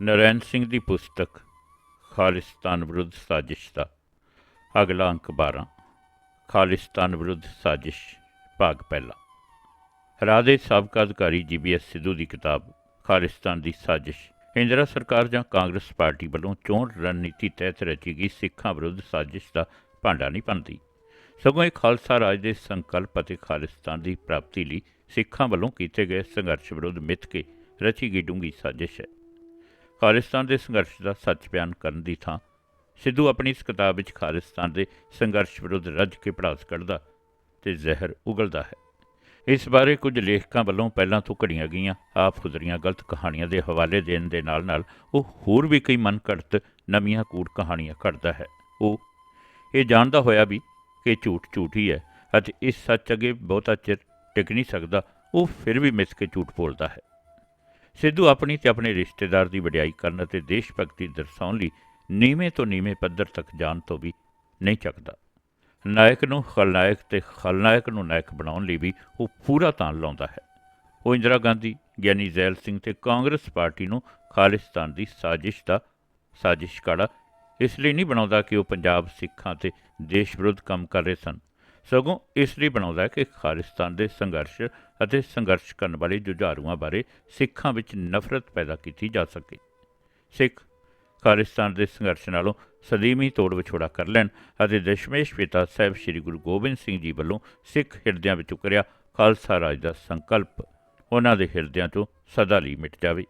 ਨਰੈਣ ਸਿੰਘ ਦੀ ਪੁਸਤਕ, ਖਾਲਿਸਤਾਨ ਵਿਰੁੱਧ ਸਾਜ਼ਿਸ਼ ਦਾ, ਅਗਲਾ ਅੰਕ 12 ਖਾਲਿਸਤਾਨ ਵਿਰੁੱਧ ਸਾਜ਼ਿਸ਼, ਭਾਗ ਪਹਿਲਾ। ਰਾਦੇ ਸਾਬਕਾ ਅਧਿਕਾਰੀ ਜੀਬੀਐਸ ਸਿੱਧੂ ਦੀ ਕਿਤਾਬ, ਖਾਲਿਸਤਾਨ ਦੀ ਸਾਜ਼ਿਸ਼ ਕੇਂਦਰ ਸਰਕਾਰ ਜਾਂ ਕਾਂਗਰਸ ਪਾਰਟੀ ਵੱਲੋਂ ਚੋਣ ਰਣਨੀਤੀ ਤਹਿਤ ਰਚੀ ਗਈ ਸਿੱਖਾਂ ਵਿਰੁੱਧ ਸਾਜ਼ਿਸ਼ ਦਾ ਭਾਂਡਾ ਨਹੀਂ ਬਣਦੀ ਸਗੋਂ ਇਹ ਖਾਲਸਾ ਰਾਜ ਦੇ ਸੰਕਲਪ ਅਤੇ ਖਾਲਿਸਤਾਨ ਦੀ ਪ੍ਰਾਪਤੀ ਲਈ ਸਿੱਖਾਂ ਵੱਲੋਂ ਕੀਤੇ ਗਏ ਸੰਘਰਸ਼ ਵਿਰੁੱਧ ਮਿੱਥ ਕੇ ਰਚੀ ਗਈ ਡੂੰਗੀ ਸਾਜ਼ਿਸ਼ ਹੈ। ਖਾਲਿਸਤਾਨ ਦੇ ਸੰਘਰਸ਼ ਦਾ ਸੱਚ ਬਿਆਨ ਕਰਨ ਦੀ ਥਾਂ। ਸਿੱਧੂ ਆਪਣੀ ਇਸ ਕਿਤਾਬ ਵਿੱਚ ਖਾਲਿਸਤਾਨ ਦੇ ਸੰਘਰਸ਼ ਵਿਰੁੱਧ ਰੱਜ ਕੇ ਪੜਾਸ ਕੱਢਦਾ ਤੇ ਜ਼ਹਿਰ ਉਗਲਦਾ ਹੈ। ਇਸ ਬਾਰੇ ਕੁਝ ਲੇਖਕਾਂ ਵੱਲੋਂ ਪਹਿਲਾਂ ਤੋਂ ਘੜੀਆਂ ਗਈਆਂ, ਆਪ ਖੁਦਰੀਆਂ ਗਲਤ ਕਹਾਣੀਆਂ ਦੇ ਹਵਾਲੇ ਦੇਣ ਦੇ ਨਾਲ ਨਾਲ ਉਹ ਹੋਰ ਵੀ ਕਈ ਮਨਘੜਤ ਨਵੀਆਂ ਕੂੜ ਕਹਾਣੀਆਂ ਘੜਦਾ ਹੈ। ਉਹ, ਇਹ ਜਾਣਦਾ ਹੋਇਆ ਵੀ ਕਿ ਝੂਠ ਝੂਠ ਹੀ ਹੈ ਅਤੇ ਇਸ ਸੱਚ ਅੱਗੇ ਬਹੁਤਾ ਚਿਰ ਟਿਕ ਨਹੀਂ ਸਕਦਾ, ਉਹ ਫਿਰ ਵੀ ਮਿਸ ਕੇ ਝੂਠ ਬੋਲਦਾ ਹੈ। ਸਿੱਧੂ ਆਪਣੀ ਤੇ ਆਪਣੇ ਰਿਸ਼ਤੇਦਾਰ ਦੀ ਵਡਿਆਈ ਕਰਨ ਅਤੇ ਦੇਸ਼ ਭਗਤੀ ਦਰਸਾਉਣ ਲਈ ਨੀਵੇਂ ਤੋਂ ਨੀਵੇਂ ਪੱਧਰ ਤੱਕ ਜਾਣ ਤੋਂ ਵੀ ਨਹੀਂ ਚੱਕਦਾ। ਨਾਇਕ ਨੂੰ ਖਲਨਾਇਕ ਤੇ ਖਲਨਾਇਕ ਨੂੰ ਨਾਇਕ ਬਣਾਉਣ ਲਈ ਵੀ ਉਹ ਪੂਰਾ ਤਾਣ ਲਾਉਂਦਾ ਹੈ। ਉਹ ਇੰਦਰਾ ਗਾਂਧੀ, ਗਿਆਨੀ ਜ਼ੈਲ ਸਿੰਘ ਤੇ ਕਾਂਗਰਸ ਪਾਰਟੀ ਨੂੰ ਖਾਲਿਸਤਾਨ ਦੀ ਸਾਜ਼ਿਸ਼ ਦਾ ਸਾਜ਼ਿਸ਼ ਕਾੜਾ ਇਸ ਲਈ ਨਹੀਂ ਬਣਾਉਂਦਾ ਕਿ ਉਹ ਪੰਜਾਬ ਸਿੱਖਾਂ ਤੇ ਦੇਸ਼ ਵਿਰੁੱਧ ਕੰਮ ਕਰ ਰਹੇ ਸਨ। ਸਗੋਂ ਇਸ ਲਈ ਬਣਾਉਂਦਾ ਹੈ ਕਿ ਖਾਲਿਸਤਾਨ ਦੇ ਸੰਘਰਸ਼ ਅਤੇ ਸੰਘਰਸ਼ ਕਰਨ ਵਾਲੇ ਜੁਝਾਰੂਆਂ ਬਾਰੇ ਸਿੱਖਾਂ ਵਿੱਚ ਨਫ਼ਰਤ ਪੈਦਾ ਕੀਤੀ ਜਾ ਸਕੇ। ਸਿੱਖ ਖਾਲਿਸਤਾਨ ਦੇ ਸੰਘਰਸ਼ ਨਾਲੋਂ ਸਦੀਮੀ ਤੋੜ ਵਿਛੋੜਾ ਕਰ ਲੈਣ ਅਤੇ ਦਸ਼ਮੇਸ਼ ਪਿਤਾ ਸਾਹਿਬ ਸ੍ਰੀ ਗੁਰੂ ਗੋਬਿੰਦ ਸਿੰਘ ਜੀ ਵੱਲੋਂ ਸਿੱਖ ਹਿਰਦਿਆਂ ਵਿੱਚ ਉਕਰਿਆ ਖਾਲਸਾ ਰਾਜ ਦਾ ਸੰਕਲਪ ਉਹਨਾਂ ਦੇ ਹਿਰਦਿਆਂ ਤੋਂ ਸਦਾ ਲਈ ਮਿਟ ਜਾਵੇ।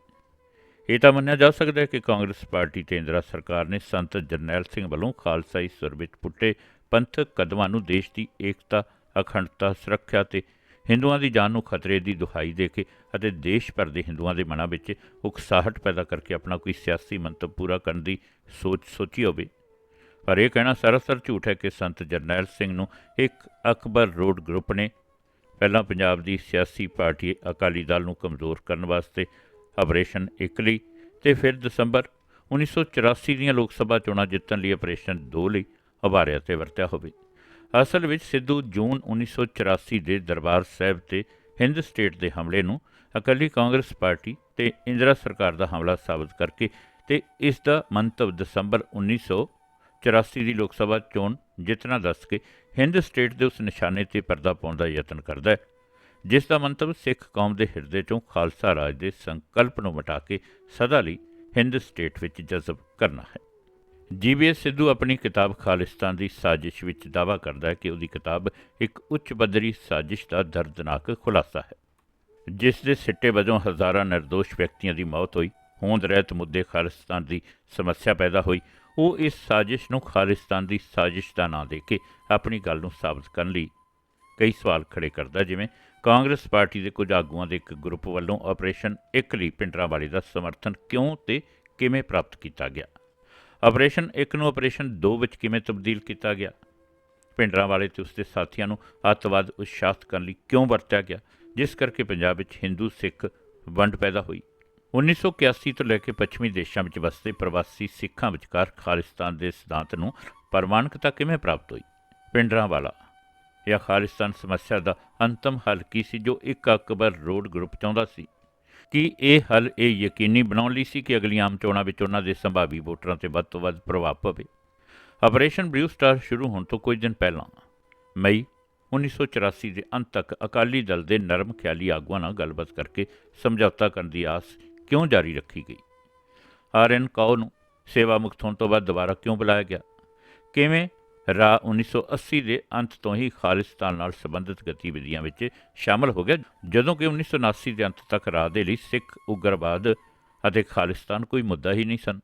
ਇਹ ਤਾਂ ਮੰਨਿਆ ਜਾ ਸਕਦਾ ਹੈ ਕਿ ਕਾਂਗਰਸ ਪਾਰਟੀ ਤੇ ਇੰਦਰਾ ਸਰਕਾਰ ਨੇ ਸੰਤ ਜਰਨੈਲ ਸਿੰਘ ਵੱਲੋਂ ਖਾਲਸਾਈ ਸੁਰ ਵਿੱਚ ਪੁੱਟੇ ਪੰਥਕ ਕਦਮਾਂ ਨੂੰ ਦੇਸ਼ ਦੀ ਏਕਤਾ, ਅਖੰਡਤਾ, ਸੁਰੱਖਿਆ ਤੇ ਹਿੰਦੂਆਂ ਦੀ ਜਾਨ ਨੂੰ ਖਤਰੇ ਦੀ ਦੁਹਾਈ ਦੇ ਕੇ ਅਤੇ ਦੇਸ਼ ਭਰ ਦੇ ਹਿੰਦੂਆਂ ਦੇ ਮਨਾਂ ਵਿੱਚ ਉਕਸਾਹਟ ਪੈਦਾ ਕਰਕੇ ਆਪਣਾ ਕੋਈ ਸਿਆਸੀ ਮੰਤਵ ਪੂਰਾ ਕਰਨ ਦੀ ਸੋਚ ਸੋਚੀ ਹੋਵੇ। ਪਰ ਇਹ ਕਹਿਣਾ ਸਰਾਸਰ ਝੂਠ ਹੈ ਕਿ ਸੰਤ ਜਰਨੈਲ ਸਿੰਘ ਨੂੰ ਇੱਕ ਅਕਬਰ ਰੋਡ ਗਰੁੱਪ ਨੇ ਪਹਿਲਾਂ ਪੰਜਾਬ ਦੀ ਸਿਆਸੀ ਪਾਰਟੀ ਅਕਾਲੀ ਦਲ ਨੂੰ ਕਮਜ਼ੋਰ ਕਰਨ ਵਾਸਤੇ ਆਪਰੇਸ਼ਨ ਇੱਕ ਲਈ ਤੇ ਫਿਰ ਦਸੰਬਰ 1984 ਦੀਆਂ ਲੋਕ ਸਭਾ ਚੋਣਾਂ ਜਿੱਤਣ ਲਈ ਆਪਰੇਸ਼ਨ 2 ਲਈ। ਉਭਾਰਿਆ ਤੇ ਵਰਤਿਆ ਹੋਵੇ। ਅਸਲ ਵਿੱਚ ਸਿੱਧੂ ਜੂਨ 1984 ਦੇ ਦਰਬਾਰ ਸਾਹਿਬ ਤੇ ਹਿੰਦ ਸਟੇਟ ਦੇ ਹਮਲੇ ਨੂੰ ਅਕਾਲੀ ਕਾਂਗਰਸ ਪਾਰਟੀ ਤੇ ਇੰਦਰਾ ਸਰਕਾਰ ਦਾ ਹਮਲਾ ਸਾਬਤ ਕਰਕੇ ਤੇ ਇਸ ਦਾ ਮੰਤਵ ਦਸੰਬਰ 1984 ਦੀ ਲੋਕ ਸਭਾ ਚੋਣ ਜਿੱਤਣਾ ਦੱਸ ਕੇ ਹਿੰਦ ਸਟੇਟ ਦੇ ਉਸ ਨਿਸ਼ਾਨੇ ਤੇ ਪਰਦਾ ਪਾਉਣ ਦਾ ਯਤਨ ਕਰਦਾ ਹੈ, ਜਿਸ ਦਾ ਮੰਤਵ ਸਿੱਖ ਕੌਮ ਦੇ ਹਿਰਦੇ ਚੋਂ ਖਾਲਸਾ ਰਾਜ ਦੇ ਸੰਕਲਪ ਨੂੰ ਮਿਟਾ ਕੇ ਸਦਾ ਲਈ ਹਿੰਦ ਸਟੇਟ ਵਿੱਚ ਜਜ਼ਬ ਕਰਨਾ ਹੈ। ਜੀਬੀਐਸ ਸਿੱਧੂ ਆਪਣੀ ਕਿਤਾਬ ਖਾਲਿਸਤਾਨ ਦੀ ਸਾਜ਼ਿਸ਼ ਵਿੱਚ ਦਾਅਵਾ ਕਰਦਾ ਹੈ ਕਿ ਉਹਦੀ ਕਿਤਾਬ ਇੱਕ ਉੱਚ ਪੱਧਰੀ ਸਾਜ਼ਿਸ਼ ਦਾ ਦਰਦਨਾਕ ਖੁਲਾਸਾ ਹੈ। ਜਿਸ ਦੇ ਸਿੱਟੇ ਵਜੋਂ ਹਜ਼ਾਰਾਂ ਨਿਰਦੋਸ਼ ਵਿਅਕਤੀਆਂ ਦੀ ਮੌਤ ਹੋਈ, ਹੋਂਦ ਰਹਿਤ ਮੁੱਦੇ ਖਾਲਿਸਤਾਨ ਦੀ ਸਮੱਸਿਆ ਪੈਦਾ ਹੋਈ। ਉਹ ਇਸ ਸਾਜ਼ਿਸ਼ ਨੂੰ ਖਾਲਿਸਤਾਨ ਦੀ ਸਾਜ਼ਿਸ਼ ਦਾ ਨਾਂ ਦੇ ਕੇ ਆਪਣੀ ਗੱਲ ਨੂੰ ਸਾਬਤ ਕਰਨ ਲਈ ਕਈ ਸਵਾਲ ਖੜੇ ਕਰਦਾ ਜਿਵੇਂ ਕਾਂਗਰਸ ਪਾਰਟੀ ਦੇ ਕੁਝ ਆਗੂਆਂ ਦੇ ਇੱਕ ਗਰੁੱਪ ਵੱਲੋਂ ਆਪਰੇਸ਼ਨ ਇੱਕ ਲਈ ਪਿੰਡਰਾਵਾਲੀ ਦਾ ਸਮਰਥਨ ਕਿਉਂ ਤੇ ਕਿਵੇਂ ਪ੍ਰਾਪਤ ਕੀਤਾ ਗਿਆ? ਆਪਰੇਸ਼ਨ 1 ਨੂੰ ਆਪਰੇਸ਼ਨ 2 ਵਿੱਚ ਕਿਵੇਂ ਤਬਦੀਲ ਕੀਤਾ ਗਿਆ? ਪਿੰਡਰਾਵਾਲੇ ਤੇ ਉਸਦੇ ਸਾਥੀਆਂ ਨੂੰ ਅੱਤਵਾਦ ਉਤਸ਼ਾਹਿਤ ਕਰਨ ਲਈ ਕਿਉਂ ਵਰਤਿਆ ਗਿਆ? ਜਿਸ ਕਰਕੇ ਪੰਜਾਬ ਵਿੱਚ ਹਿੰਦੂ ਸਿੱਖ ਵੰਡ ਪੈਦਾ ਹੋਈ। 1981 ਤੋਂ ਲੈ ਕੇ ਪੱਛਮੀ ਦੇਸ਼ਾਂ ਵਿੱਚ ਵਸਦੇ ਪ੍ਰਵਾਸੀ ਸਿੱਖਾਂ ਵਿਚਕਾਰ ਖਾਲਿਸਤਾਨ ਦੇ ਸਿਧਾਂਤ ਨੂੰ ਪ੍ਰਮਾਣਿਕਤਾ ਕਿਵੇਂ ਪ੍ਰਾਪਤ ਹੋਈ? ਪਿੰਡਰਾਂ ਵਾਲਾ ਜਾਂ ਖਾਲਿਸਤਾਨ ਸਮੱਸਿਆ ਦਾ ਅੰਤਮ ਹੱਲ ਕੀ ਸੀ ਜੋ ਇੱਕ ਅਕਬਰ ਰੋਡ ਗਰੁੱਪ ਚਾਹੁੰਦਾ ਸੀ? ਕਿ ਇਹ ਹੱਲ ਇਹ ਯਕੀਨੀ ਬਣਾਉਣ ਲਈ ਸੀ ਕਿ ਅਗਲੀਆਂ ਆਮ ਚੋਣਾਂ ਵਿੱਚ ਉਹਨਾਂ ਦੇ ਸੰਭਾਵੀ ਵੋਟਰਾਂ ਤੇ ਵੱਧ ਤੋਂ ਵੱਧ ਪ੍ਰਭਾਵ ਪਵੇ। ਆਪਰੇਸ਼ਨ ਬਲੂ ਸਟਾਰ ਸ਼ੁਰੂ ਹੋਣ ਤੋਂ ਕੁਝ ਦਿਨ ਪਹਿਲਾਂ ਮਈ 1984 ਦੇ ਅੰਤ ਤੱਕ ਅਕਾਲੀ ਦਲ ਦੇ ਨਰਮ ਖਿਆਲੀ ਆਗੂਆਂ ਨਾਲ ਗੱਲਬਾਤ ਕਰਕੇ ਸਮਝੌਤਾ ਕਰਨ ਦੀ ਆਸ ਕਿਉਂ ਜਾਰੀ ਰੱਖੀ ਗਈ? ਆਰ ਐਨ ਕਾਓ ਨੂੰ ਸੇਵਾ ਮੁਕਤ ਹੋਣ ਤੋਂ ਬਾਅਦ ਦੁਬਾਰਾ ਕਿਉਂ ਬੁਲਾਇਆ ਗਿਆ? ਕਿਵੇਂ ਰਾ 1980 ਦੇ ਅੰਤ ਤੋਂ ਹੀ ਖਾਲਿਸਤਾਨ ਨਾਲ ਸੰਬੰਧਿਤ ਗਤੀਵਿਧੀਆਂ ਵਿੱਚ ਸ਼ਾਮਲ ਹੋ ਗਿਆ, ਜਦੋਂ ਕਿ 1979 ਦੇ ਅੰਤ ਤੱਕ ਰਾਹ ਦੇ ਲਈ ਸਿੱਖ, ਉਗਰਵਾਦ ਅਤੇ ਖਾਲਿਸਤਾਨ ਕੋਈ ਮੁੱਦਾ ਹੀ ਨਹੀਂ ਸਨ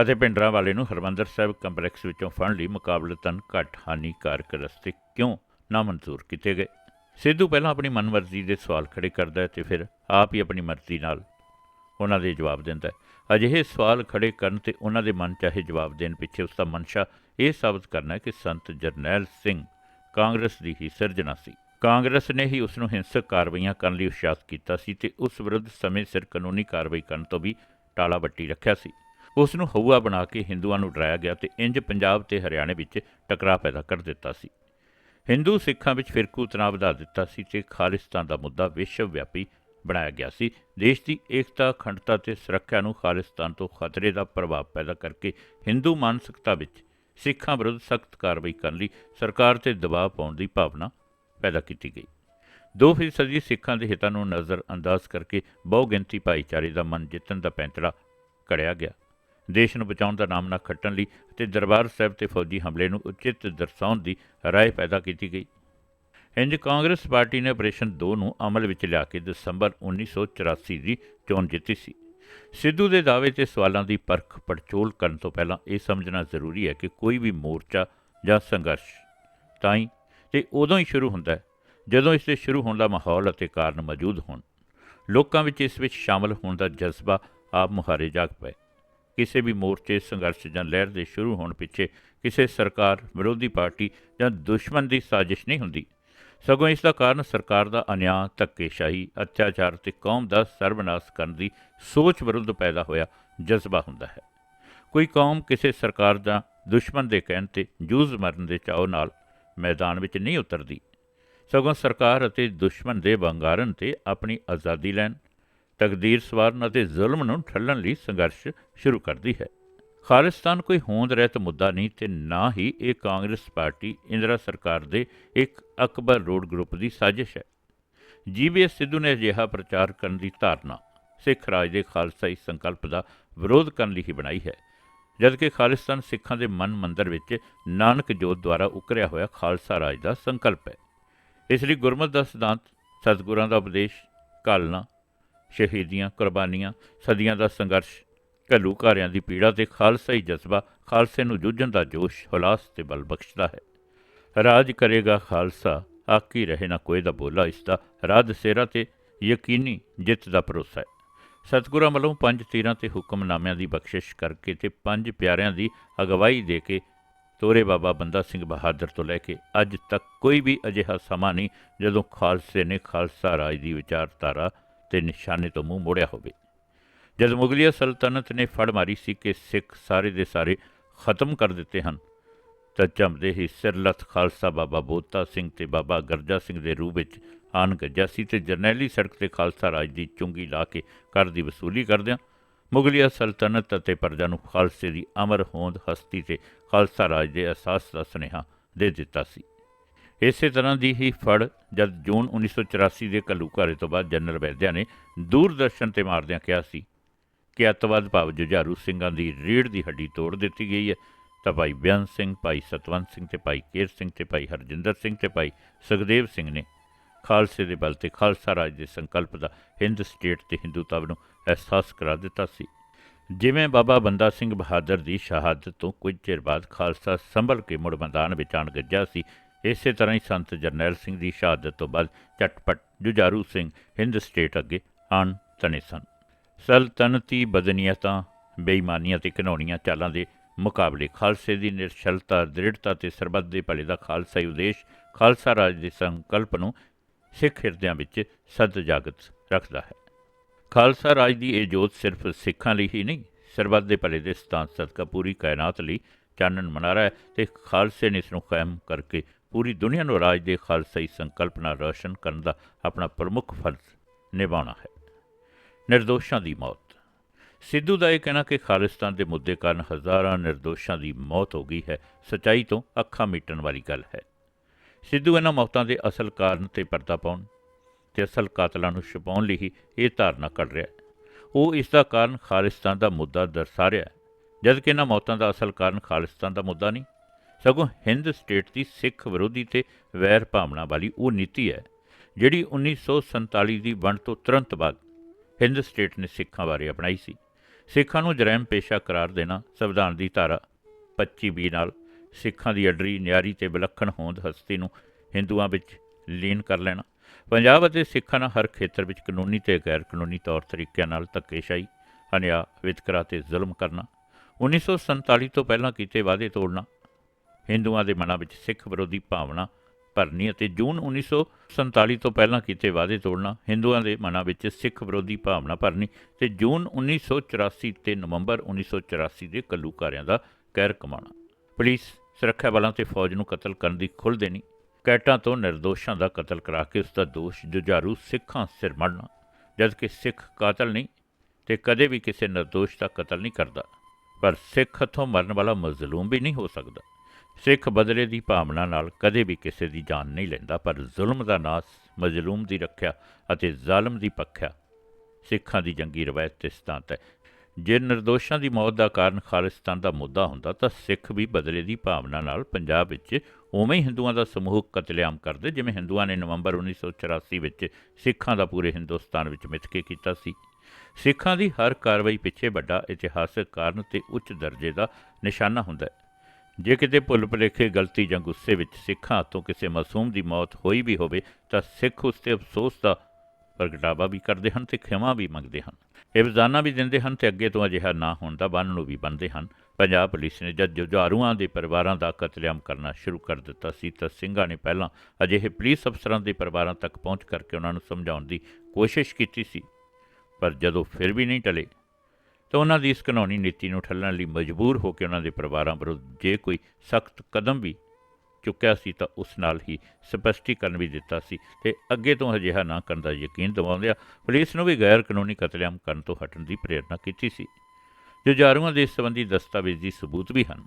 ਅਤੇ ਪਿੰਡਰਾਂ ਵਾਲੇ ਨੂੰ ਹਰਮੰਦਰ ਸਾਹਿਬ ਕੰਪਲੈਕਸ ਵਿੱਚੋਂ ਫੜਨ ਲਈ ਮੁਕਾਬਲਤਨ ਘੱਟ ਹਾਨੀਕਾਰਕ ਰਸਤੇ ਕਿਉਂ ਨਾ ਮਨਜ਼ੂਰ ਕੀਤੇ ਗਏ? ਸਿੱਧੂ ਪਹਿਲਾਂ ਆਪਣੀ ਮਨਮਰਜ਼ੀ ਦੇ ਸਵਾਲ ਖੜੇ ਕਰਦਾ ਹੈ ਤੇ ਫਿਰ ਆਪ ਹੀ ਆਪਣੀ ਮਰਜ਼ੀ ਨਾਲ ਉਹਨਾਂ ਦੇ ਜਵਾਬ ਦਿੰਦਾ ਹੈ। ਅਜਿਹੇ ਸਵਾਲ ਖੜੇ ਕਰਨ ਤੇ ਉਹਨਾਂ ਦੇ ਮਨ ਚਾਹੇ ਜਵਾਬ ਦੇਣ ਪਿੱਛੇ ਉਸ ਦਾ ਮਨਸ਼ਾ ਇਹ ਸਾਬਤ ਕਰਨਾ ਹੈ ਕਿ ਸੰਤ ਜਰਨੈਲ ਸਿੰਘ ਕਾਂਗਰਸ ਦੀ ਹੀ ਸਿਰਜਣਾ ਸੀ। ਕਾਂਗਰਸ ਨੇ ਹੀ ਉਸ ਨੂੰ ਹਿੰਸਕ ਕਾਰਵਾਈਆਂ ਕਰਨ ਲਈ ਉਤਸ਼ਾਹਿਤ ਕੀਤਾ ਸੀ ਤੇ ਉਸ ਵਿਰੁੱਧ ਸਮੇਂ ਸਿਰ ਕਾਨੂੰਨੀ ਕਾਰਵਾਈ ਕਰਨ ਤੋਂ ਵੀ ਟਾਲਾ ਵੱਟੀ ਰੱਖਿਆ ਸੀ। ਉਸ ਨੂੰ ਹਊਆ ਬਣਾ ਕੇ ਹਿੰਦੂਆਂ ਨੂੰ ਡਰਾਇਆ ਗਿਆ ਤੇ ਇੰਜ ਪੰਜਾਬ ਤੇ ਹਰਿਆਣੇ ਵਿੱਚ ਟਕਰਾਅ ਪੈਦਾ ਕਰ ਦਿੱਤਾ ਸੀ। ਹਿੰਦੂ ਸਿੱਖਾਂ ਵਿੱਚ ਫਿਰਕੂ ਤਣਾਅ ਵਧਾ ਦਿੱਤਾ ਸੀ ਤੇ ਖਾਲਿਸਤਾਨ ਦਾ ਮੁੱਦਾ ਵਿਸ਼ਵ ਵਿਆਪੀ ਬਣਾਇਆ ਗਿਆ ਸੀ। ਦੇਸ਼ ਦੀ ਏਕਤਾ, ਅਖੰਡਤਾ ਤੇ ਸੁਰੱਖਿਆ ਨੂੰ ਖਾਲਿਸਤਾਨ ਤੋਂ ਖਤਰੇ ਦਾ ਪ੍ਰਭਾਵ ਪੈਦਾ ਕਰਕੇ ਹਿੰਦੂ ਮਾਨਸਿਕਤਾ ਵਿੱਚ ਸਿੱਖਾਂ ਵਿਰੁੱਧ ਸਖਤ ਕਾਰਵਾਈ ਕਰਨ ਲਈ ਸਰਕਾਰ ਤੇ ਦਬਾਅ ਪਾਉਣ ਦੀ ਭਾਵਨਾ ਪੈਦਾ ਕੀਤੀ ਗਈ। ਦੋ ਫੀਸਦੀ ਸਿੱਖਾਂ ਦੇ ਹਿੱਤਾਂ ਨੂੰ ਨਜ਼ਰ ਅੰਦਾਜ਼ ਕਰਕੇ ਬਹੁਗਿਣਤੀ ਭਾਈਚਾਰੇ ਦਾ ਮਨ ਜਿੱਤਣ ਦਾ ਪੈਂਤੜਾ ਕੜਿਆ ਗਿਆ। ਦੇਸ਼ ਨੂੰ ਬਚਾਉਣ ਦਾ ਨਾਮ ਨਾ ਖੱਟਣ ਲਈ ਤੇ ਦਰਬਾਰ ਸਾਹਿਬ ਤੇ ਫੌਜੀ ਹਮਲੇ ਨੂੰ ਉਚਿਤ ਦਰਸਾਉਣ ਦੀ ਰਾਏ ਪੈਦਾ ਕੀਤੀ ਗਈ। ਇੰਜ ਕਾਂਗਰਸ ਪਾਰਟੀ ਨੇ ਆਪਰੇਸ਼ਨ 2 ਨੂੰ ਅਮਲ ਵਿੱਚ ਲਿਆ ਕੇ ਦਸੰਬਰ 1984 ਦੀ ਚੋਣ ਜਿੱਤੀ ਸੀ। ਸਿੱਧੂ ਦੇ ਦਾਅਵੇ ਤੇ ਸਵਾਲਾਂ ਦੀ ਪਰਖ ਪੜਚੋਲ ਕਰਨ ਤੋਂ ਪਹਿਲਾਂ ਇਹ ਸਮਝਣਾ ਜ਼ਰੂਰੀ ਹੈ ਕਿ ਕੋਈ ਵੀ ਮੋਰਚਾ ਜਾਂ ਸੰਘਰਸ਼ ਤਾਂ ਹੀ ਤੇ ਉਦੋਂ ਹੀ ਸ਼ੁਰੂ ਹੁੰਦਾ ਹੈ, ਜਦੋਂ ਇਸ ਦੇ ਸ਼ੁਰੂ ਹੋਣ ਦਾ ਮਾਹੌਲ ਅਤੇ ਕਾਰਨ ਮੌਜੂਦ ਹੋਣ। ਲੋਕਾਂ ਵਿੱਚ ਇਸ ਵਿੱਚ ਸ਼ਾਮਲ ਹੋਣ ਦਾ ਜਜ਼ਬਾ ਆਪ ਮੁਹਾਰੇ ਜਾਗ ਪਏ। ਕਿਸੇ ਵੀ ਮੋਰਚੇ, ਸੰਘਰਸ਼ ਜਾਂ ਲਹਿਰ ਦੇ ਸ਼ੁਰੂ ਹੋਣ ਪਿੱਛੇ ਕਿਸੇ ਸਰਕਾਰ, ਵਿਰੋਧੀ ਪਾਰਟੀ ਜਾਂ ਦੁਸ਼ਮਣ ਦੀ ਸਾਜ਼ਿਸ਼ ਨਹੀਂ ਹੁੰਦੀ। ਸਗੋਂ ਇਸ ਦਾ ਕਾਰਨ ਸਰਕਾਰ ਦਾ ਅਨਿਆਂ, ਧੱਕੇਸ਼ਾਹੀ, ਅਤਿਆਚਾਰ ਤੇ ਕੌਮ ਦਾ ਸਰਬਨਾਸ਼ ਕਰਨ ਦੀ ਸੋਚ ਵਿਰੁੱਧ ਪੈਦਾ ਹੋਇਆ ਜਜ਼ਬਾ ਹੁੰਦਾ ਹੈ। ਕੋਈ ਕੌਮ ਕਿਸੇ ਸਰਕਾਰ ਜਾਂ ਦੁਸ਼ਮਣ ਦੇ ਕਹਿਣ ਤੇ ਜੂਝ ਮਰਨ ਦੇ ਚਾਅ ਨਾਲ ਮੈਦਾਨ ਵਿੱਚ ਨਹੀਂ ਉਤਰਦੀ। ਸਗੋਂ ਸਰਕਾਰ ਅਤੇ ਦੁਸ਼ਮਣ ਦੇ ਵੰਗਾਰਨ ਤੇ ਆਪਣੀ ਆਜ਼ਾਦੀ ਲੈਣ, ਤਕਦੀਰ ਸਵਾਰਨ ਅਤੇ ਜ਼ੁਲਮ ਨੂੰ ਠੱਲਣ ਲਈ ਸੰਘਰਸ਼ ਸ਼ੁਰੂ ਕਰਦੀ ਹੈ। ਖਾਲਿਸਤਾਨ ਕੋਈ ਹੋਂਦ ਰਹਿਤ ਮੁੱਦਾ ਨਹੀਂ ਤੇ ਨਾ ਹੀ ਇਹ ਕਾਂਗਰਸ ਪਾਰਟੀ ਇੰਦਰਾ ਸਰਕਾਰ ਦੇ ਇੱਕ ਅਕਬਰ ਰੋਡ ਗਰੁੱਪ ਦੀ ਸਾਜ਼ਿਸ਼ ਹੈ। ਜੀਬੀਐਸ ਸਿੱਧੂ ਨੇ ਅਜਿਹਾ ਪ੍ਰਚਾਰ ਕਰਨ ਦੀ ਧਾਰਨਾ ਸਿੱਖ ਰਾਜ ਦੇ ਖਾਲਸਾਈ ਸੰਕਲਪ ਦਾ ਵਿਰੋਧ ਕਰਨ ਲਈ ਹੀ ਬਣਾਈ ਹੈ, ਜਦਕਿ ਖਾਲਿਸਤਾਨ ਸਿੱਖਾਂ ਦੇ ਮਨ ਮੰਦਰ ਵਿੱਚ ਨਾਨਕ ਜੋਤ ਦੁਆਰਾ ਉਕਰਿਆ ਹੋਇਆ ਖਾਲਸਾ ਰਾਜ ਦਾ ਸੰਕਲਪ ਹੈ। ਇਸ ਲਈ ਗੁਰਮਤ ਦਾ ਸਿਧਾਂਤ, ਸਤਿਗੁਰਾਂ ਦਾ ਉਪਦੇਸ਼ ਘਾਲਣਾ ਸ਼ਹੀਦੀਆਂ, ਕੁਰਬਾਨੀਆਂ, ਸਦੀਆਂ ਦਾ ਸੰਘਰਸ਼ ਘੱਲੂ ਘਾਰਿਆਂ ਦੀ ਪੀੜਾ ਤੇ ਖਾਲਸਾਈ ਜਜ਼ਬਾ, ਖਾਲਸੇ ਨੂੰ ਜੂਝਣ ਦਾ ਜੋਸ਼, ਹੁਲਾਸ ਤੇ ਬਲ ਬਖਸ਼ਦਾ ਹੈ। ਰਾਜ ਕਰੇਗਾ ਖਾਲਸਾ ਆਕੀ ਰਹੇ ਨਾ ਕੋਈ ਦਾ ਬੋਲਾ ਇਸ ਦਾ। ਰਾਜ ਸੇਰਾ ਤੇ ਯਕੀਨੀ ਜਿੱਤ ਦਾ ਭਰੋਸਾ ਹੈ। ਸਤਿਗੁਰਾਂ ਵੱਲੋਂ ਪੰਜ ਤੀਰਾਂ ਤੇ ਹੁਕਮਨਾਮਿਆਂ ਦੀ ਬਖਸ਼ਿਸ਼ ਕਰਕੇ ਤੇ ਪੰਜ ਪਿਆਰਿਆਂ ਦੀ ਅਗਵਾਈ ਦੇ ਕੇ ਤੋਰੇ ਬਾਬਾ ਬੰਦਾ ਸਿੰਘ ਬਹਾਦਰ ਤੋਂ ਲੈ ਕੇ ਅੱਜ ਤੱਕ ਕੋਈ ਵੀ ਅਜਿਹਾ ਸਮਾਂ ਨਹੀਂ ਜਦੋਂ ਖਾਲਸੇ ਨੇ ਖਾਲਸਾ ਰਾਜ ਦੀ ਵਿਚਾਰਧਾਰਾ ਤੇ ਨਿਸ਼ਾਨੇ ਤੋਂ ਮੂੰਹ ਮੋੜਿਆ ਹੋਵੇ। ਜਦ ਮੁਗਲੀਆ ਸਲਤਨਤ ਨੇ ਫੜ ਮਾਰੀ ਸੀ ਕਿ ਸਿੱਖ ਸਾਰੇ ਦੇ ਸਾਰੇ ਖਤਮ ਕਰ ਦਿੱਤੇ ਹਨ, ਤਾਂ ਝੰਮਦੇ ਹੀ ਸਿਰਲਥ ਖਾਲਸਾ ਬਾਬਾ ਬੋਤਾ ਸਿੰਘ ਤੇ ਬਾਬਾ ਗਰਜਾ ਸਿੰਘ ਦੇ ਰੂਪ ਵਿੱਚ ਆਨ ਗੱਜਾ ਸੀ ਤੇ ਜਰਨੈਲੀ ਸੜਕ ਤੇ ਖਾਲਸਾ ਰਾਜ ਦੀ ਚੁੰਗੀ ਲਾ ਕੇ ਕਰ ਦੀ ਵਸੂਲੀ ਕਰਦਿਆਂ ਮੁਗਲਿਆ ਸਲਤਨਤ ਅਤੇ ਪ੍ਰਜਾ ਨੂੰ ਖਾਲਸੇ ਦੀ ਅਮਰ ਹੋਂਦ ਹਸਤੀ ਤੇ ਖਾਲਸਾ ਰਾਜ ਦੇ ਅਸਾਸ ਦਾ ਸੁਨੇਹਾ ਦੇ ਦਿੱਤਾ ਸੀ। ਇਸੇ ਤਰ੍ਹਾਂ ਦੀ ਹੀ ਫੜ ਜਦ ਜੂਨ 1984 ਦੇ ਘੱਲੂਘਾਰੇ ਤੋਂ ਬਾਅਦ ਜਨਰਲ ਵੈਦਿਆ ਨੇ ਦੂਰਦਰਸ਼ਨ ਤੇ ਮਾਰਦਿਆਂ ਕਿਹਾ ਸੀ ਕਿ ਅੱਤਵਾਦ ਭਾਵ ਜੁਝਾਰੂ ਸਿੰਘਾਂ ਦੀ ਰੀੜ ਦੀ ਹੱਡੀ ਤੋੜ ਦਿੱਤੀ ਗਈ ਹੈ। ਤਾਂ ਭਾਈ ਬਿਆਨ ਸਿੰਘ, ਭਾਈ ਸਤਵੰਤ ਸਿੰਘ ਤੇ ਭਾਈ ਕੇਰ ਸਿੰਘ ਤੇ ਭਾਈ ਹਰਜਿੰਦਰ ਸਿੰਘ ਤੇ ਭਾਈ ਸੁਖਦੇਵ ਸਿੰਘ ਨੇ ਖਾਲਸੇ ਦੇ ਬਲ ਤੇ ਖਾਲਸਾ ਰਾਜ ਦੇ ਸੰਕਲਪ ਦਾ ਹਿੰਦ ਸਟੇਟ ਤੇ ਹਿੰਦੂਤਵ ਨੂੰ ਅਹਿਸਾਸ ਕਰਾ ਦਿੱਤਾ ਸੀ। ਜਿਵੇਂ ਬਾਬਾ ਬੰਦਾ ਸਿੰਘ ਬਹਾਦਰ ਦੀ ਸ਼ਹਾਦਤ ਤੋਂ ਕੁਝ ਚਿਰ ਬਾਅਦ ਖਾਲਸਾ ਸੰਭਲ ਕੇ ਮੁੜ ਮੈਦਾਨ ਵਿੱਚ ਆਣ ਗੱਜਾ ਸੀ, ਇਸੇ ਤਰ੍ਹਾਂ ਹੀ ਸੰਤ ਜਰਨੈਲ ਸਿੰਘ ਦੀ ਸ਼ਹਾਦਤ ਤੋਂ ਬਾਅਦ ਚਟਪਟ ਜੁਝਾਰੂ ਸਿੰਘ ਹਿੰਦ ਸਟੇਟ ਅੱਗੇ ਆਣ ਤਣੇ ਸਨ। ਸਲਤਨਤੀ ਬਦਨੀਅਤਾਂ ਬੇਈਮਾਨੀਆਂ ਤੇ ਘਿਨੌਣੀਆਂ ਚਾਲਾਂ ਦੇ ਮੁਕਾਬਲੇ ਖਾਲਸੇ ਦੀ ਨਿਰਸ਼ਲਤਾ, ਦ੍ਰਿੜਤਾ ਤੇ ਸਰਬੱਤ ਦੇ ਭਲੇ ਦਾ ਖਾਲਸਾਈ ਉਦੇਸ਼ ਖਾਲਸਾ ਰਾਜ ਦੇ ਸੰਕਲਪ ਨੂੰ ਸਿੱਖ ਹਿਰਦਿਆਂ ਵਿੱਚ ਸਦ ਜਾਗਤ ਰੱਖਦਾ ਹੈ। ਖਾਲਸਾ ਰਾਜ ਦੀ ਇਹ ਜੋਤ ਸਿਰਫ ਸਿੱਖਾਂ ਲਈ ਹੀ ਨਹੀਂ, ਸਰਬੱਤ ਦੇ ਭਲੇ ਦੇ ਸਿਧਾਂਤ ਸਦਕਾ ਪੂਰੀ ਕਾਇਨਾਤ ਲਈ ਚਾਨਣ ਮਨਾਰਾ ਹੈ ਤੇ ਖਾਲਸੇ ਨੇ ਇਸ ਨੂੰ ਕਾਇਮ ਕਰਕੇ ਪੂਰੀ ਦੁਨੀਆ ਨੂੰ ਰਾਜ ਦੇ ਖਾਲਸਾਈ ਸੰਕਲਪ ਨਾਲ ਰੋਸ਼ਨ ਕਰਨ ਦਾ ਆਪਣਾ ਪ੍ਰਮੁੱਖ ਫਰਜ਼ ਨਿਭਾਉਣਾ ਹੈ। ਨਿਰਦੋਸ਼ਾਂ ਦੀ ਮੌਤ। ਸਿੱਧੂ ਦਾ ਇਹ ਕਹਿਣਾ ਕਿ ਖਾਲਿਸਤਾਨ ਦੇ ਮੁੱਦੇ ਕਾਰਨ ਹਜ਼ਾਰਾਂ ਨਿਰਦੋਸ਼ਾਂ ਦੀ ਮੌਤ ਹੋ ਗਈ ਹੈ, ਸਚਾਈ ਤੋਂ ਅੱਖਾਂ ਮੀਟਣ ਵਾਲੀ ਗੱਲ ਹੈ। ਸਿੱਧੂ ਇਹਨਾਂ ਮੌਤਾਂ ਦੇ ਅਸਲ ਕਾਰਨ ਤੇ ਪਰਦਾ ਪਾਉਣ ਤੇ ਅਸਲ ਕਾਤਲਾਂ ਨੂੰ ਛੁਪਾਉਣ ਲਈ ਹੀ ਇਹ ਧਾਰਨਾ ਕਰ ਰਿਹਾ ਹੈ। ਉਹ ਇਸ ਦਾ ਕਾਰਨ ਖਾਲਿਸਤਾਨ ਦਾ ਮੁੱਦਾ ਦਰਸਾ ਰਿਹਾ ਹੈ, ਜਦ ਕਿ ਇਹਨਾਂ ਮੌਤਾਂ ਦਾ ਅਸਲ ਕਾਰਨ ਖਾਲਿਸਤਾਨ ਦਾ ਮੁੱਦਾ ਨਹੀਂ। ਸਗੋਂ ਹਿੰਦ ਸਟੇਟ ਦੀ ਸਿੱਖ ਵਿਰੋਧੀ ਤੇ ਵੈਰ ਭਾਵਨਾ ਵਾਲੀ ਉਹ ਨੀਤੀ ਹੈ, ਜਿਹੜੀ 1947 ਦੀ ਵੰਡ ਤੋਂ ਤੁਰੰਤ ਬਾਅਦ ਹਿੰਦ ਸਟੇਟ ਨੇ ਸਿੱਖਾਂ ਬਾਰੇ ਅਪਣਾਈ ਸੀ। ਸਿੱਖਾਂ ਨੂੰ ਜਰੈਮ ਪੇਸ਼ਾ ਕਰਾਰ ਦੇਣਾ ਸੰਵਿਧਾਨ ਦੀ ਧਾਰਾ 25 ਬੀ ਨਾਲ ਸਿੱਖਾਂ ਦੀ ਅਡਰੀ, ਨਿਆਰੀ ਤੇ ਵਿਲੱਖਣ ਹੋਂਦ ਹਸਤੀ ਨੂੰ ਹਿੰਦੂਆਂ ਵਿੱਚ ਲੀਨ ਕਰ ਲੈਣਾ। ਪੰਜਾਬ ਅਤੇ ਸਿੱਖਾਂ ਨਾਲ ਹਰ ਖੇਤਰ ਵਿੱਚ ਕਾਨੂੰਨੀ ਤੇ ਗੈਰ ਕਾਨੂੰਨੀ ਤੌਰ ਤਰੀਕਿਆਂ ਨਾਲ ਧੱਕੇਸ਼ਾਹੀ ਅਨਿਆ ਵਿਤਕਰਾ ਤੇ ਜ਼ੁਲਮ ਕਰਨਾ 1947 ਤੋਂ ਪਹਿਲਾਂ ਕੀਤੇ ਵਾਅਦੇ ਤੋੜਨਾ, ਹਿੰਦੂਆਂ ਦੇ ਮਨਾਂ ਵਿੱਚ ਸਿੱਖ ਵਿਰੋਧੀ ਭਾਵਨਾ ਭਰਨੀ ਅਤੇ ਜੂਨ 1947 ਤੋਂ ਪਹਿਲਾਂ ਕੀਤੇ ਵਾਅਦੇ ਤੋੜਨਾ, ਹਿੰਦੂਆਂ ਦੇ ਮਨਾਂ ਵਿੱਚ ਸਿੱਖ ਵਿਰੋਧੀ ਭਾਵਨਾ ਭਰਨੀ ਤੇ ਜੂਨ 1984 ਤੇ ਨਵੰਬਰ 1984 ਦੇ ਕੱਲੂਕਾਰਿਆਂ ਦਾ ਕਹਿਰ ਕਮਾਉਣਾ। ਪੁਲਿਸ ਸੁਰੱਖਿਆ ਬਲਾਂ ਤੇ ਫੌਜ ਨੂੰ ਕਤਲ ਕਰਨ ਦੀ ਖੁੱਲ੍ਹ ਦੇਣੀ, ਕੈਟਾਂ ਤੋਂ ਨਿਰਦੋਸ਼ਾਂ ਦਾ ਕਤਲ ਕਰਾ ਕੇ ਉਸ ਦਾ ਦੋਸ਼ ਜੁਝਾਰੂ ਸਿੱਖਾਂ ਸਿਰ ਮੜਨਾ ਜਦ ਕਿ ਸਿੱਖ ਕਾਤਲ ਨਹੀਂ ਤੇ ਕਦੇ ਵੀ ਕਿਸੇ ਨਿਰਦੋਸ਼ ਦਾ ਕਤਲ ਨਹੀਂ ਕਰਦਾ। ਪਰ ਸਿੱਖ ਹੱਥੋਂ ਮਰਨ ਵਾਲਾ ਮਜ਼ਲੂਮ ਵੀ ਨਹੀਂ ਹੋ ਸਕਦਾ। ਸਿੱਖ ਬਦਲੇ ਦੀ ਭਾਵਨਾ ਨਾਲ ਕਦੇ ਵੀ ਕਿਸੇ ਦੀ ਜਾਨ ਨਹੀਂ ਲੈਂਦਾ, ਪਰ ਜ਼ੁਲਮ ਦਾ ਨਾਸ ਮਜ਼ਲੂਮ ਦੀ ਰੱਖਿਆ ਅਤੇ ਜ਼ਾਲਮ ਦੀ ਪੱਖਿਆ ਸਿੱਖਾਂ ਦੀ ਜੰਗੀ ਰਵਾਇਤ ਤੇ ਸਿਧਾਂਤ ਹੈ। ਜੇ ਨਿਰਦੋਸ਼ਾਂ ਦੀ ਮੌਤ ਦਾ ਕਾਰਨ ਖਾਲਿਸਤਾਨ ਦਾ ਮੁੱਦਾ ਹੁੰਦਾ, ਤਾਂ ਸਿੱਖ ਵੀ ਬਦਲੇ ਦੀ ਭਾਵਨਾ ਨਾਲ ਪੰਜਾਬ ਵਿੱਚ ਉਵੇਂ ਹੀ ਹਿੰਦੂਆਂ ਦਾ ਸਮੂਹਕ ਕਤਲੇਆਮ ਕਰਦੇ, ਜਿਵੇਂ ਹਿੰਦੂਆਂ ਨੇ ਨਵੰਬਰ 1984 ਵਿੱਚ ਸਿੱਖਾਂ ਦਾ ਪੂਰੇ ਹਿੰਦੁਸਤਾਨ ਵਿੱਚ ਮਿੱਥ ਕੇ ਕੀਤਾ ਸੀ। ਸਿੱਖਾਂ ਦੀ ਹਰ ਕਾਰਵਾਈ ਪਿੱਛੇ ਵੱਡਾ ਇਤਿਹਾਸਕ ਕਾਰਨ ਤੇ ਉੱਚ ਦਰਜੇ ਦਾ ਨਿਸ਼ਾਨਾ ਹੁੰਦਾ ਹੈ। ਜੇ ਕਿਤੇ ਭੁੱਲ ਭੁਲੇਖੇ ਗਲਤੀ ਜਾਂ ਗੁੱਸੇ ਵਿੱਚ ਸਿੱਖਾਂ ਤੋਂ ਕਿਸੇ ਮਾਸੂਮ ਦੀ ਮੌਤ ਹੋਈ ਵੀ ਹੋਵੇ, ਤਾਂ ਸਿੱਖ ਉਸ ਤੇ ਅਫਸੋਸ ਦਾ ਪ੍ਰਗਟਾਵਾ ਵੀ ਕਰਦੇ ਹਨ ਤੇ ਖਿਮਾ ਵੀ ਮੰਗਦੇ ਹਨ। ਇਹ ਰੋਜ਼ਾਨਾ ਵੀ ਦਿੰਦੇ ਹਨ ਤੇ ਅੱਗੇ ਤੋਂ ਅਜਿਹਾ ਨਾ ਹੋਣ ਦਾ ਬੰਨ ਨੂੰ ਵੀ ਬੰਨਦੇ ਹਨ। ਪੰਜਾਬ ਪੁਲਿਸ ਨੇ ਜਦ ਜੁਝਾਰੂਆਂ ਦੇ ਪਰਿਵਾਰਾਂ ਦਾ ਕਤਲੇਆਮ ਕਰਨਾ ਸ਼ੁਰੂ ਕਰ ਦਿੱਤਾ ਸੀ ਤਾਂ ਸਿੰਘਾਂ ਨੇ ਪਹਿਲਾਂ ਅਜਿਹੇ ਪੁਲਿਸ ਅਫਸਰਾਂ ਦੇ ਪਰਿਵਾਰਾਂ ਤੱਕ ਪਹੁੰਚ ਕਰਕੇ ਉਹਨਾਂ ਨੂੰ ਸਮਝਾਉਣ ਦੀ ਕੋਸ਼ਿਸ਼ ਕੀਤੀ ਸੀ। ਪਰ ਜਦੋਂ ਫਿਰ ਵੀ ਨਹੀਂ ਟਲੇ ਤਾਂ ਉਹਨਾਂ ਦੀ ਇਸ ਕਾਨੂੰਨੀ ਨੀਤੀ ਨੂੰ ਠੱਲਣ ਲਈ ਮਜਬੂਰ ਹੋ ਕੇ ਉਹਨਾਂ ਦੇ ਪਰਿਵਾਰਾਂ ਵਿਰੁੱਧ ਜੇ ਕੋਈ ਸਖਤ ਕਦਮ ਵੀ ਚੁੱਕਿਆ ਸੀ ਤਾਂ ਉਸ ਨਾਲ ਹੀ ਸਪਸ਼ਟੀਕਰਨ ਵੀ ਦਿੱਤਾ ਸੀ ਤੇ ਅੱਗੇ ਤੋਂ ਅਜਿਹਾ ਨਾ ਕਰਨ ਦਾ ਯਕੀਨ ਦਿਵਾਉਂਦਿਆਂ ਪੁਲਿਸ ਨੂੰ ਵੀ ਗੈਰ ਕਾਨੂੰਨੀ ਕਤਲੇਆਮ ਕਰਨ ਤੋਂ ਹਟਣ ਦੀ ਪ੍ਰੇਰਣਾ ਕੀਤੀ ਸੀ। ਜੁਝਾਰੂਆਂ ਦੇ ਇਸ ਸੰਬੰਧੀ ਦਸਤਾਵੇਜ਼ੀ ਸਬੂਤ ਵੀ ਹਨ।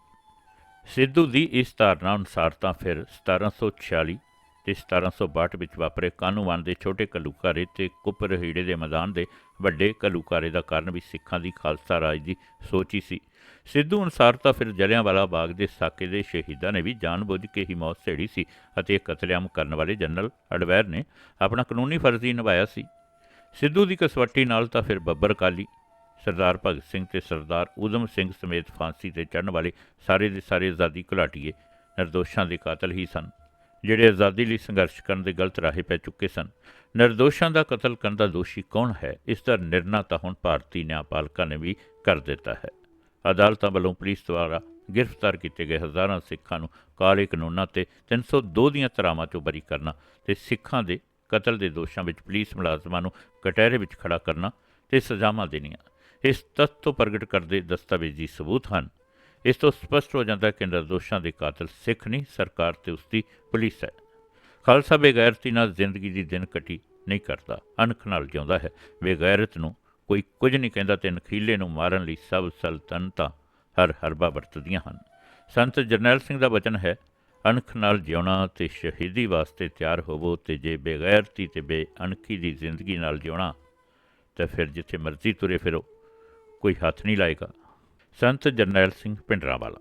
ਸਿੱਧੂ ਦੀ ਇਸ ਧਾਰਨਾ ਅਨੁਸਾਰ ਤਾਂ ਫਿਰ 1746 ਤੇ 1762 ਵਿੱਚ ਵਾਪਰੇ ਕਾਨੂੰਵਾਨ ਦੇ ਛੋਟੇ ਕਲੂਕਾਰੇ ਤੇ ਕੁਪਰਹੀੜੇ ਦੇ ਮੈਦਾਨ ਦੇ ਵੱਡੇ ਕਲੂਕਾਰੇ ਦਾ ਕਾਰਨ ਵੀ ਸਿੱਖਾਂ ਦੀ ਖਾਲਸਾ ਰਾਜ ਦੀ ਸੋਚ ਹੀ ਸੀ। ਸਿੱਧੂ ਅਨੁਸਾਰ ਤਾਂ ਫਿਰ ਜਲਿਆਂਵਾਲਾ ਬਾਗ ਦੇ ਸਾਕੇ ਦੇ ਸ਼ਹੀਦਾਂ ਨੇ ਵੀ ਜਾਣਬੁੱਝ ਕੇ ਹੀ ਮੌਤ ਸੇੜੀ ਸੀ ਅਤੇ ਇਹ ਕਤਲੇਆਮ ਕਰਨ ਵਾਲੇ ਜਨਰਲ ਅਡਵੈਰ ਨੇ ਆਪਣਾ ਕਾਨੂੰਨੀ ਫਰਜ਼ ਹੀ ਨਿਭਾਇਆ ਸੀ। ਸਿੱਧੂ ਦੀ ਕਸਵੱਟੀ ਨਾਲ ਤਾਂ ਫਿਰ ਬੱਬਰ ਕਾਲੀ, ਸਰਦਾਰ ਭਗਤ ਸਿੰਘ ਤੇ ਸਰਦਾਰ ਊਧਮ ਸਿੰਘ ਸਮੇਤ ਫਾਂਸੀ ਤੇ ਚੜ੍ਹਨ ਵਾਲੇ ਸਾਰੇ ਦੇ ਸਾਰੇ ਆਜ਼ਾਦੀ ਘੁਲਾਟੀਏ, ਨਿਰਦੋਸ਼ਾਂ ਦੇ ਕਾਤਲ ਹੀ ਸਨ। ਜਿਹੜੇ ਆਜ਼ਾਦੀ ਲਈ ਸੰਘਰਸ਼ ਕਰਨ ਦੇ ਗਲਤ ਰਾਹੇ ਪੈ ਚੁੱਕੇ ਸਨ। ਨਿਰਦੋਸ਼ਾਂ ਦਾ ਕਤਲ ਕਰਨ ਦਾ ਦੋਸ਼ੀ ਕੌਣ ਹੈ? ਇਸ ਦਾ ਨਿਰਣਾ ਤਾਂ ਹੁਣ ਭਾਰਤੀ ਨਿਆਂਪਾਲਕਾਂ ਨੇ ਵੀ ਕਰ ਦਿੱਤਾ ਹੈ। ਅਦਾਲਤਾਂ ਵੱਲੋਂ ਪੁਲਿਸ ਦੁਆਰਾ ਗ੍ਰਿਫਤਾਰ ਕੀਤੇ ਗਏ ਹਜ਼ਾਰਾਂ ਸਿੱਖਾਂ ਨੂੰ ਕਾਲੇ ਕਾਨੂੰਨਾਂ ਤੇ 302 ਦੀਆਂ ਧਾਰਾਵਾਂ ਚੋਂ ਬਰੀ ਕਰਨਾ ਤੇ ਸਿੱਖਾਂ ਦੇ ਕਤਲ ਦੇ ਦੋਸ਼ਾਂ ਵਿੱਚ ਪੁਲਿਸ ਮੁਲਾਜ਼ਮਾਂ ਨੂੰ ਕਟਹਿਰੇ ਵਿੱਚ ਖੜਾ ਕਰਨਾ ਤੇ ਸਜ਼ਾਵਾਂ ਦੇਣੀਆਂ। ਇਸ ਤੱਥ ਤੋਂ ਪ੍ਰਗਟ ਕਰਦੇ ਦਸਤਾਵੇਜ਼ੀ ਸਬੂਤ ਹਨ। ਇਸ ਤੋਂ ਸਪਸ਼ਟ ਹੋ ਜਾਂਦਾ ਕਿ ਨਿਰਦੋਸ਼ਾਂ ਦੇ ਕਾਤਲ ਸਿੱਖ ਨਹੀਂ, ਸਰਕਾਰ ਤੇ ਉਸ ਦੀ ਪੁਲਿਸ ਹੈ। ਖਾਲਸਾ ਬੇਗੈਰਤੀ ਨਾਲ ਜ਼ਿੰਦਗੀ ਦੀ ਦਿਨ ਕਟੀ ਨਹੀਂ ਕਰਦਾ, ਅਣਖ ਨਾਲ ਜਿਉਂਦਾ ਹੈ। ਬੇਗੈਰਤ ਨੂੰ ਕੋਈ ਕੁਝ ਨਹੀਂ ਕਹਿੰਦਾ ਤੇ ਨਖੀਲੇ ਨੂੰ ਮਾਰਨ ਲਈ ਸਭ ਸਲਤਨਤਾਂ ਹਰ ਹਰਬਾ ਵਰਤਦੀਆਂ ਹਨ। ਸੰਤ ਜਰਨੈਲ ਸਿੰਘ ਦਾ ਵਚਨ ਹੈ, ਅਣਖ ਨਾਲ ਜਿਉਣਾ ਤੇ ਸ਼ਹੀਦੀ ਵਾਸਤੇ ਤਿਆਰ ਹੋਵੋ ਤੇ ਜੇ ਬੇਗੈਰਤੀ ਤੇ ਬੇਅਣਖੀ ਦੀ ਜ਼ਿੰਦਗੀ ਨਾਲ ਜਿਉਣਾ, ਤਾਂ ਫਿਰ ਜਿੱਥੇ ਮਰਜ਼ੀ ਤੁਰੇ ਫਿਰੋ, ਕੋਈ ਹੱਥ ਨਹੀਂ ਲਾਏਗਾ। ਸੰਤ ਜਰਨੈਲ ਸਿੰਘ ਪਿੰਡਰਾਵਾਲਾ।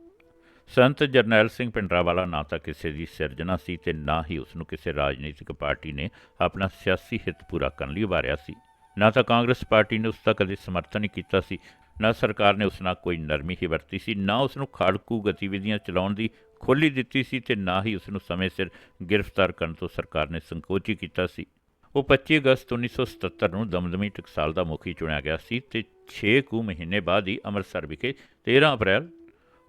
ਸੰਤ ਜਰਨੈਲ ਸਿੰਘ ਪਿੰਡਰਾਵਾਲਾ ਨਾ ਤਾਂ ਕਿਸੇ ਦੀ ਸਿਰਜਣਾ ਸੀ ਤੇ ਨਾ ਹੀ ਉਸ ਨੂੰ ਕਿਸੇ ਰਾਜਨੀਤਿਕ ਪਾਰਟੀ ਨੇ ਆਪਣਾ ਸਿਆਸੀ ਹਿੱਤ ਪੂਰਾ ਕਰਨ ਲਈ ਉਭਾਰਿਆ ਸੀ। ਨਾ ਤਾਂ ਕਾਂਗਰਸ ਪਾਰਟੀ ਨੇ ਉਸ ਦਾ ਕਦੇ ਸਮਰਥਨ ਹੀ ਕੀਤਾ ਸੀ, ਨਾ ਸਰਕਾਰ ਨੇ ਉਸ ਨਾਲ ਕੋਈ ਨਰਮੀ ਹੀ ਵਰਤੀ ਸੀ, ਨਾ ਉਸ ਨੂੰ ਖਾੜਕੂ ਗਤੀਵਿਧੀਆਂ ਚਲਾਉਣ ਦੀ ਖੋਲੀ ਦਿੱਤੀ ਸੀ ਤੇ ਨਾ ਹੀ ਉਸ ਨੂੰ ਸਮੇਂ ਸਿਰ ਗ੍ਰਿਫਤਾਰ ਕਰਨ ਤੋਂ ਸਰਕਾਰ ਨੇ ਸੰਕੋਚ ਹੀ ਕੀਤਾ ਸੀ। ਉਹ 25 ਅਗਸਤ 1977 ਨੂੰ ਦਮਦਮੀ ਟਕਸਾਲ ਦਾ ਮੁਖੀ ਚੁਣਿਆ ਗਿਆ ਸੀ ਤੇ 6 ਕੁ ਮਹੀਨੇ ਬਾਅਦ ਹੀ ਅੰਮ੍ਰਿਤਸਰ ਵਿਖੇ 13 ਅਪ੍ਰੈਲ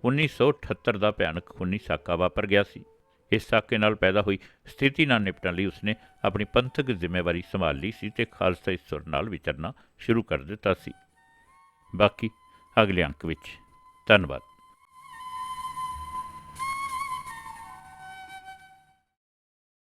1978 ਦਾ ਭਿਆਨਕ ਖੂਨੀ ਸਾਕਾ ਵਾਪਰ ਗਿਆ ਸੀ। ਇਸ ਸਾਕੇ ਨਾਲ ਪੈਦਾ ਹੋਈ ਸਥਿਤੀ ਨਾਲ ਨਿਪਟਣ ਲਈ ਉਸਨੇ ਆਪਣੀ ਪੰਥਕ ਜ਼ਿੰਮੇਵਾਰੀ ਸੰਭਾਲ ਲਈ ਸੀ ਤੇ ਖਾਲਸਾ ਸੁਰ ਨਾਲ ਵਿਚਰਨਾ ਸ਼ੁਰੂ ਕਰ ਦਿੱਤਾ ਸੀ। ਬਾਕੀ ਅਗਲੇ ਅੰਕ ਵਿੱਚ। ਧੰਨਵਾਦ।